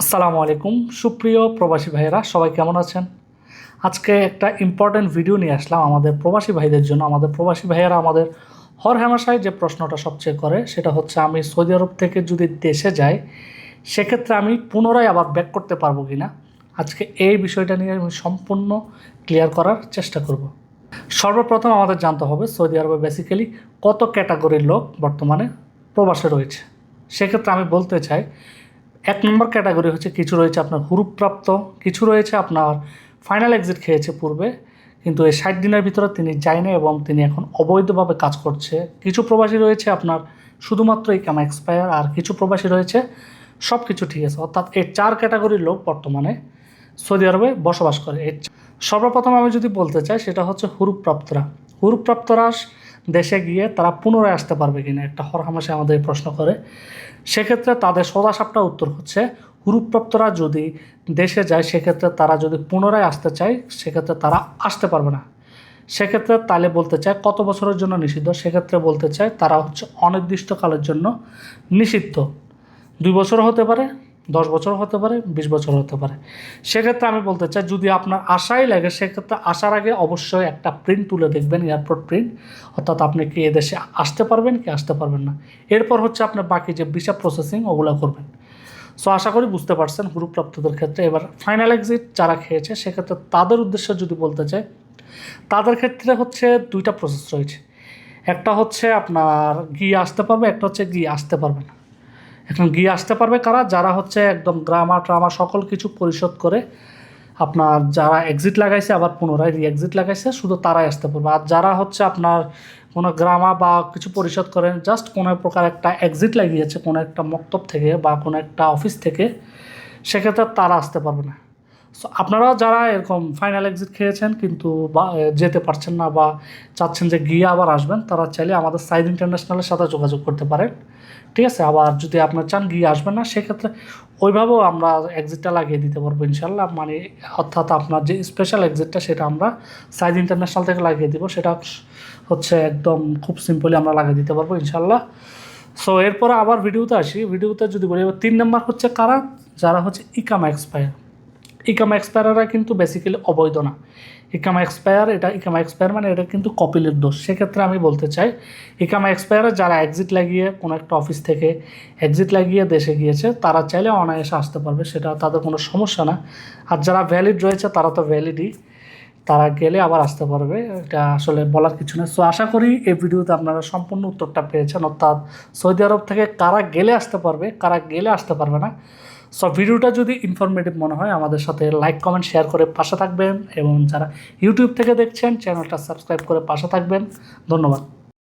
আসসালামু আলাইকুম। সুপ্রিয় প্রবাসী ভাইয়েরা, সবাই কেমন আছেন? আজকে একটা ইম্পর্ট্যান্ট ভিডিও নিয়ে আসলাম আমাদের প্রবাসী ভাইদের জন্য। আমাদের প্রবাসী ভাইয়েরা আমাদের হর হামেশায় যে প্রশ্নটা সবচেয়ে করে, সেটা হচ্ছে, আমি সৌদি আরব থেকে যদি দেশে যাই, সেক্ষেত্রে আমি পুনরায় আবার ব্যাক করতে পারব কি না আজকে এই বিষয়টা নিয়ে আমি সম্পূর্ণ ক্লিয়ার করার চেষ্টা করব। সর্বপ্রথম আমাদের জানতে হবে, সৌদি আরবে বেসিক্যালি কত ক্যাটাগরির লোক বর্তমানে প্রবাসে রয়েছে? সেক্ষেত্রে আমি বলতে চাই এক নম্বর ক্যাটাগরি হচ্ছে কিছু রয়েছে আপনার হুরুপ্রাপ্ত কিছু রয়েছে আপনার ফাইনাল এক্সিট খেয়েছে পূর্বে, কিন্তু এই ষাট দিনের ভিতরে তিনি যায়নি এবং তিনি এখন অবৈধভাবে কাজ করছে। কিছু প্রবাসী রয়েছে আপনার শুধুমাত্র এই কামা এক্সপায়ার আর কিছু প্রবাসী রয়েছে সব কিছু ঠিক আছে। অর্থাৎ এই চার ক্যাটাগরির লোক বর্তমানে সৌদি আরবে বসবাস করে। সর্বপ্রথম আমি যদি বলতে চাই, সেটা হচ্ছে হুরুপ্রাপ্তরা হুরুপ্রাপ্তরা দেশে গিয়ে তারা পুনরায় আসতে পারবে কিনা একটা হরহামেশা আমাদের প্রশ্ন করে। সেক্ষেত্রে তাদের সোজাসাপটা উত্তর হচ্ছে, হুরুপ্রাপ্তরা যদি দেশে যায়, সেক্ষেত্রে তারা যদি পুনরায় আসতে চায়, সেক্ষেত্রে তারা আসতে পারবে না। সেক্ষেত্রে তাহলে বলতে চায়, কত বছরের জন্য নিষিদ্ধ? সেক্ষেত্রে বলতে চায়, তারা হচ্ছে অনির্দিষ্টকালের জন্য নিষিদ্ধ। দুই বছর হতে পারে দশ বছর হতে পারে, বিশ বছর হতে পারে। সেক্ষেত্রে আমি বলতে চাই, যদি আপনার আশাই লাগে, সেক্ষেত্রে আসার আগে অবশ্যই একটা প্রিন্ট তুলে দেখবেন এয়ারপোর্ট প্রিন্ট অর্থাৎ আপনি কি এদেশে আসতে পারবেন, কি আসতে পারবেন না। এরপর হচ্ছে আপনার বাকি যে ভিসা প্রসেসিং ওগুলো করবেন। সো আশা করি বুঝতে পারছেন গ্রুপপ্রাপ্তদের ক্ষেত্রে। এবার ফাইনাল এক্সিট যারা খেয়েছে, সেক্ষেত্রে তাদের উদ্দেশ্যে যদি বলতে চাই, তাদের ক্ষেত্রে হচ্ছে দুইটা প্রসেস রয়েছে। একটা হচ্ছে আপনার গিয়ে আসতে পারবে, একটা হচ্ছে গিয়ে আসতে পারবে না। এখন গিয়ে আসতে পারবে কারা? যারা হচ্ছে একদম গ্রামা ট্রামা সকল কিছু পরিশোধ করে আপনার যারা এক্সিট লাগাইছে আবার পুনরায় রি এক্সিট লাগাইছে, শুধু তারাই আসতে পারবে। আর যারা হচ্ছে আপনার কোনো গ্রামা বা কিছু পরিশোধ করেন জাস্ট কোনো প্রকার একটা এক্সিট লাগিয়েছে, কোনো একটা মক্তব থেকে বা কোনো একটা অফিস থেকে, সেক্ষেত্রে তারা আসতে পারবে না। সো আপনারাও যারা এরকম ফাইনাল এক্সিট খেয়েছেন কিন্তু বা যেতে পারছেন না বা চাচ্ছেন যে গিয়ে আবার আসবেন, তারা চাইলে আমাদের সাইদ ইন্টারন্যাশনালের সাথে যোগাযোগ করতে পারেন। ঠিক আছে? আবার যদি আপনার চান গিয়ে আসবেন না, সেক্ষেত্রে ওইভাবেও আমরা এক্সিটটা লাগিয়ে দিতে পারব ইনশাল্লাহ মানে অর্থাৎ আপনার যে স্পেশাল এক্সিটটা সেটা আমরা সাইদ ইন্টারন্যাশনাল থেকে লাগিয়ে দিব। সেটা হচ্ছে একদম খুব সিম্পলি আমরা লাগিয়ে দিতে পারব ইনশাল্লাহ সো এরপরে আবার ভিডিওতে আসি। ভিডিওতে যদি বলি তিন নম্বর হচ্ছে কারা? যারা হচ্ছে ইকামা এক্সপায়ার ইকামা এক্সপায়াররা কিন্তু বেসিক্যালি অবৈধ না। ইকামা এক্সপায়ার, এটা ইকামা এক্সপায়ার মানে এটা কিন্তু কপিলের দোষ। সেক্ষেত্রে আমি বলতে চাই, ইকামা এক্সপায়ারে যারা এক্সিট লাগিয়ে কোনো একটা অফিস থেকে এক্সিট লাগিয়ে দেশে গিয়েছে, তারা চাইলে অনায়াসে আসতে পারবে, সেটা তাদের কোনো সমস্যা না। আর যারা ভ্যালিড রয়েছে, তারা তো ভ্যালিডই তারা গেলে আবার আসতে পারবে, এটা আসলে বলার কিছু নেই সো আশা করি এই ভিডিওতে আপনারা সম্পূর্ণ উত্তরটা পেয়েছেন। অর্থাৎ সৌদি আরব থেকে কারা গেলে আসতে পারবে, কারা গেলে আসতে পারবে না সো ভিডিওটা যদি ইনফরমেটিভ মনে হয়, আমাদের সাথে লাইক কমেন্ট শেয়ার করে পাশে থাকবেন এবং যারা ইউটিউব থেকে দেখছেন চ্যানেলটা সাবস্ক্রাইব করে পাশে থাকবেন। ধন্যবাদ।